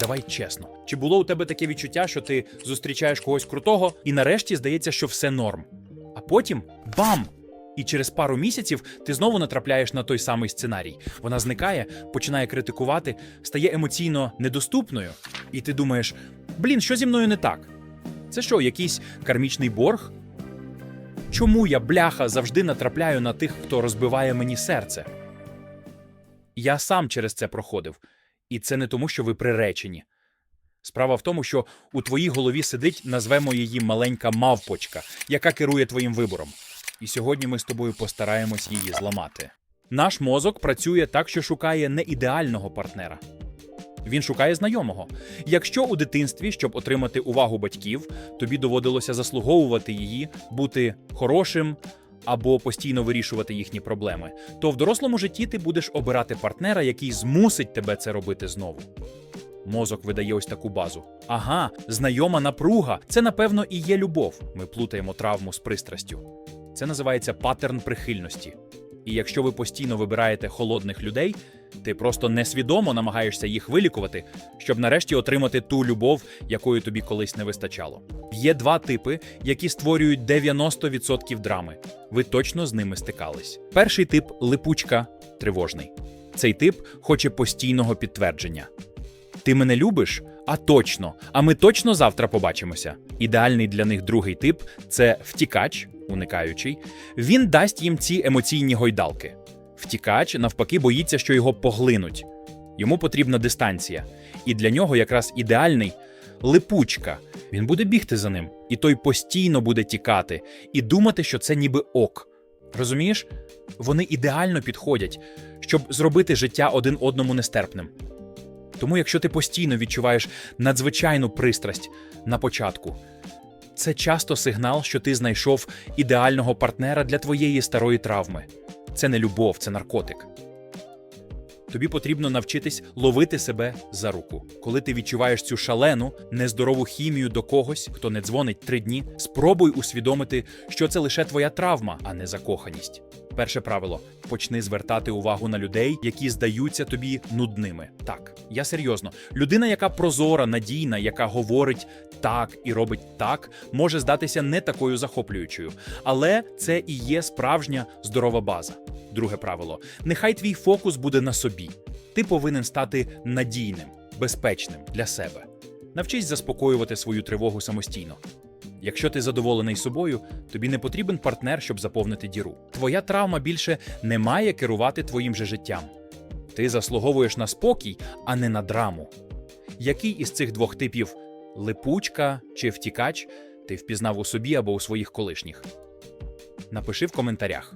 Давай чесно. Чи було у тебе таке відчуття, що ти зустрічаєш когось крутого, і нарешті здається, що все норм. А потім бам! І через пару місяців ти знову натрапляєш на той самий сценарій. Вона зникає, починає критикувати, стає емоційно недоступною, і ти думаєш: блін, що зі мною не так? Це що, якийсь кармічний борг? Чому я, бляха, завжди натрапляю на тих, хто розбиває мені серце? Я сам через це проходив, і це не тому, що ви приречені. Справа в тому, що у твоїй голові сидить, назвемо її маленька мавпочка, яка керує твоїм вибором. І сьогодні ми з тобою постараємось її зламати. Наш мозок працює так, що шукає не ідеального партнера. Він шукає знайомого. Якщо у дитинстві, щоб отримати увагу батьків, тобі доводилося заслуговувати її, бути хорошим або постійно вирішувати їхні проблеми, то в дорослому житті ти будеш обирати партнера, який змусить тебе це робити знову. Мозок видає ось таку базу. Ага, знайома напруга. Це, напевно, і є любов. Ми плутаємо травму з пристрастю. Це називається паттерн прихильності. І якщо ви постійно вибираєте холодних людей, ти просто несвідомо намагаєшся їх вилікувати, щоб нарешті отримати ту любов, якої тобі колись не вистачало. Є два типи, які створюють 90% драми. Ви точно з ними стикались. Перший тип липучка тривожний. Цей тип хоче постійного підтвердження. Ти мене любиш? А точно. А ми точно завтра побачимося. Ідеальний для них другий тип це втікач, уникаючий. Він дасть їм ці емоційні гойдалки. Втікач, навпаки, боїться, що його поглинуть. Йому потрібна дистанція. І для нього якраз ідеальний липучка. Він буде бігти за ним, і той постійно буде тікати і думати, що це ніби ок. Розумієш? Вони ідеально підходять, щоб зробити життя один одному нестерпним. Тому, якщо ти постійно відчуваєш надзвичайну пристрасть на початку, це часто сигнал, що ти знайшов ідеального партнера для твоєї старої травми. Це не любов, це наркотик. Тобі потрібно навчитись ловити себе за руку. Коли ти відчуваєш цю шалену, нездорову хімію до когось, хто не дзвонить три дні, спробуй усвідомити, що це лише твоя травма, а не закоханість. Перше правило: почни звертати увагу на людей, які здаються тобі нудними. Так, я серйозно. Людина, яка прозора, надійна, яка говорить так і робить так, може здатися не такою захоплюючою, але це і є справжня здорова база. Друге правило: нехай твій фокус буде на собі. Ти повинен стати надійним, безпечним для себе. Навчись заспокоювати свою тривогу самостійно. Якщо ти задоволений собою, тобі не потрібен партнер, щоб заповнити діру. Твоя травма більше не має керувати твоїм же життям. Ти заслуговуєш на спокій, а не на драму. Який із цих двох типів липучка чи втікач ти впізнав у собі або у своїх колишніх? Напиши в коментарях.